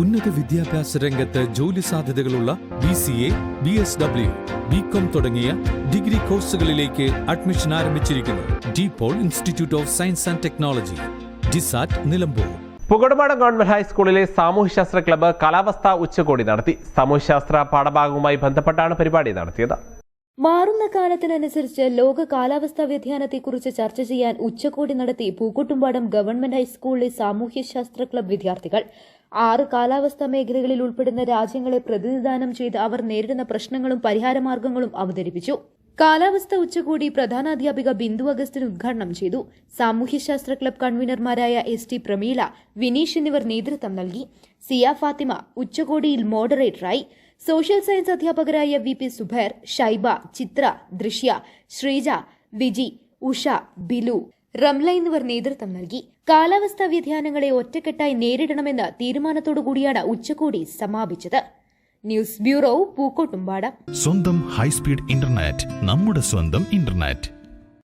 ഉന്നത വിദ്യാഭ്യാസ രംഗത്ത് ജോലി സാധ്യതകളുള്ള B C A B S W B com തുടങ്ങിയ ഡിഗ്രി കോഴ്സുകളിലേക്ക് അഡ്മിഷൻ ആരംഭിച്ചിരിക്കുന്നു. DePaul institute of science and technology DiSAT Nilambur. പുകടുപാടം government ഹൈസ്കൂളിലെ സാമൂഹ്യശാസ്ത്ര ക്ലബ്ബ് കാലാവസ്ഥാ ഉച്ചകോടി നടത്തി. സാമൂഹ്യശാസ്ത്ര പാഠഭാഗവുമായി ബന്ധപ്പെട്ടാണ് പരിപാടി നടത്തിയത്. മാറുന്ന കാലത്തിനനുസരിച്ച് ലോക കാലാവസ്ഥാ വ്യതിയാനത്തെക്കുറിച്ച് ചർച്ച ചെയ്യാൻ ഉച്ചകോടി നടത്തി പൂക്കോട്ടുംപാടം ഗവൺമെന്റ് ഹൈസ്കൂളിലെ സാമൂഹ്യശാസ്ത്ര ക്ലബ് വിദ്യാർത്ഥികൾ. ആറ് കാലാവസ്ഥാ മേഖലകളിൽ ഉൾപ്പെടുന്ന രാജ്യങ്ങളെ പ്രതിനിധാനം ചെയ്ത് അവർ നേരിടുന്ന പ്രശ്നങ്ങളും പരിഹാരമാർഗങ്ങളും അവതരിപ്പിച്ചു. കാലാവസ്ഥ ഉച്ചകോടി പ്രധാനാധ്യാപിക ബിന്ദു അഗസ്റ്റിൻ ഉദ്ഘാടനം ചെയ്തു. സാമൂഹ്യശാസ്ത്ര ക്ലബ് കൺവീനർമാരായ എസ് ടി പ്രമീള വിനീഷ് എന്നിവർ നേതൃത്വം നൽകി. സിയ ഫാത്തിമ ഉച്ചകോടിയിൽ മോഡറേറ്ററായി. സോഷ്യൽ സയൻസ് അധ്യാപകരായ വി പി സുബൈർ ഷൈബ ചിത്ര ദൃശ്യ ശ്രീജ വിജി ഉഷ ബിലു റംല എന്നിവർ നേതൃത്വം നൽകി. കാലാവസ്ഥാ വ്യതിയാനങ്ങളെ ഒറ്റക്കെട്ടായി നേരിടണമെന്ന തീരുമാനത്തോടുകൂടിയാണ് ഉച്ചകോടി സമാപിച്ചത്. News bureau Pookkottumpadam. സ്വന്തം ഹൈസ്പീഡ് ഇന്റർനെറ്റ് നമ്മുടെ സ്വന്തം ഇന്റർനെറ്റ്.